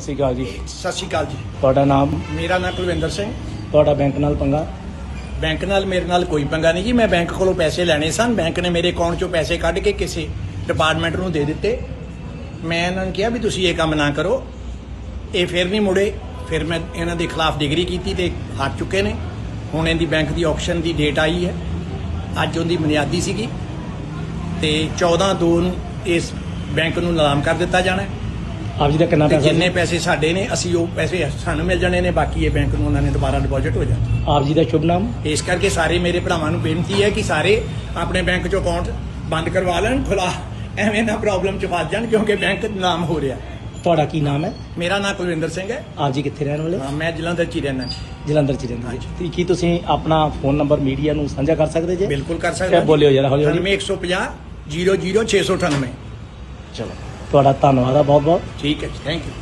ਸ਼੍ਰੀ ਅਕਾਲ ਜੀ। ਸਤਿ ਸ਼੍ਰੀ ਅਕਾਲ ਜੀ। ਤੁਹਾਡਾ ਨਾਮ? ਮੇਰਾ ਨਾਮ ਕੁਲਵਿੰਦਰ ਸਿੰਘ। ਤੁਹਾਡਾ ਬੈਂਕ ਨਾਲ ਪੰਗਾ? ਬੈਂਕ ਨਾਲ ਮੇਰੇ ਨਾਲ ਕੋਈ ਪੰਗਾ ਨਹੀਂ ਜੀ। ਮੈਂ ਬੈਂਕ ਕੋਲੋਂ ਪੈਸੇ ਲੈਣੇ ਸਨ। ਬੈਂਕ ਨੇ ਮੇਰੇ ਅਕਾਊਂਟ 'ਚੋਂ ਪੈਸੇ ਕੱਢ ਕੇ ਕਿਸੇ ਡਿਪਾਰਟਮੈਂਟ ਨੂੰ ਦੇ ਦਿੱਤੇ। ਮੈਂ ਇਹਨਾਂ ਨੂੰ ਕਿਹਾ ਵੀ ਤੁਸੀਂ ਇਹ ਕੰਮ ਨਾ ਕਰੋ। ਇਹ ਫਿਰ ਨਹੀਂ ਮੁੜੇ। ਫਿਰ ਮੈਂ ਇਹਨਾਂ ਦੇ ਖਿਲਾਫ ਡਿਗਰੀ ਕੀਤੀ ਤੇ ਹਾਰ ਚੁੱਕੇ ਨੇ। ਹੁਣ ਇਹਦੀ ਬੈਂਕ ਦੀ ਆਕਸ਼ਨ ਦੀ ਡੇਟ ਆਈ ਹੈ। ਅੱਜ ਉਹਦੀ ਬੁਨਿਆਦੀ ਸੀਗੀ। ਤੇ 14 2 ਨੂੰ ਇਸ ਬੈਂਕ ਨੂੰ ਨਿਲਾਮ ਕਰ ਦਿੱਤਾ ਜਾਣਾ ਹੈ। ਆਪ ਜੀ ਦਾ ਕਿੰਨਾ ਤੇ ਪੈਸਾ? ਜਿੰਨੇ? ਪੈਸੇ ਸਾਡੇ ਨੇ ਅਸੀਂ ਉਹ ਪੈਸੇ ਸਾਨੂੰ ਮਿਲ ਜਾਣੇ ਨੇ ਬਾਕੀ ਇਹ ਬੈਂਕ ਨੂੰ ਉਹਨਾਂ ਨੇ ਦੁਬਾਰਾ ਡਿਪੋਜ਼ਿਟ ਹੋ ਜਾਣਾ। ਆਪ ਜੀ ਦਾ ਸ਼ੁਭ ਨਾਮ? ਇਸ ਕਰਕੇ ਸਾਰੇ ਮੇਰੇ ਭਰਾਵਾਂ ਨੂੰ ਬੇਨਤੀ ਹੈ ਕਿ ਸਾਰੇ ਆਪਣੇ ਬੈਂਕ ਚੋਂ ਅਕਾਊਂਟ ਬੰਦ ਕਰਵਾ ਲੈਣ ਖੁਲਾ ਐਵੇਂ ਨਾ ਪ੍ਰੋਬਲਮ ਚ ਫਸ ਜਾਣ ਕਿਉਂਕਿ ਬੈਂਕ ਨਾਮ ਹੋ ਰਿਹਾ। ਤੁਹਾਡਾ ਕੀ ਨਾਮ ਹੈ? ਮੇਰਾ ਨਾਮ ਕੁਲਵਿੰਦਰ ਸਿੰਘ ਹੈ। ਆਪ ਜੀ ਕਿੱਥੇ ਰਹਿਣ ਵਾਲੇ? ਹਾਂ, ਮੈਂ ਜਲੰਧਰ ਚ ਹੀ ਰਹਿਣਾ ਜਲੰਧਰ ਚ ਰਹਿੰਦੇ ਜੀ ਤੇ ਕੀ ਤੁਸੀਂ ਆਪਣਾ ਫੋਨ ਨੰਬਰ ਮੀਡੀਆ ਨੂੰ ਸਾਂਝਾ ਕਰ ਸਕਦੇ ਜੇ? ਬਿਲਕੁਲ ਕਰ ਸਕਦਾ ਬੋਲਿਓ ਜਰਾ ਹੌਲੀ ਹੌਲੀ। 150 00698 ਚਲੋ। ਤੁਹਾਡਾ ਧੰਨਵਾਦ ਆ ਬਹੁਤ ਬਹੁਤ ਠੀਕ ਹੈ ਜੀ ਥੈਂਕ ਯੂ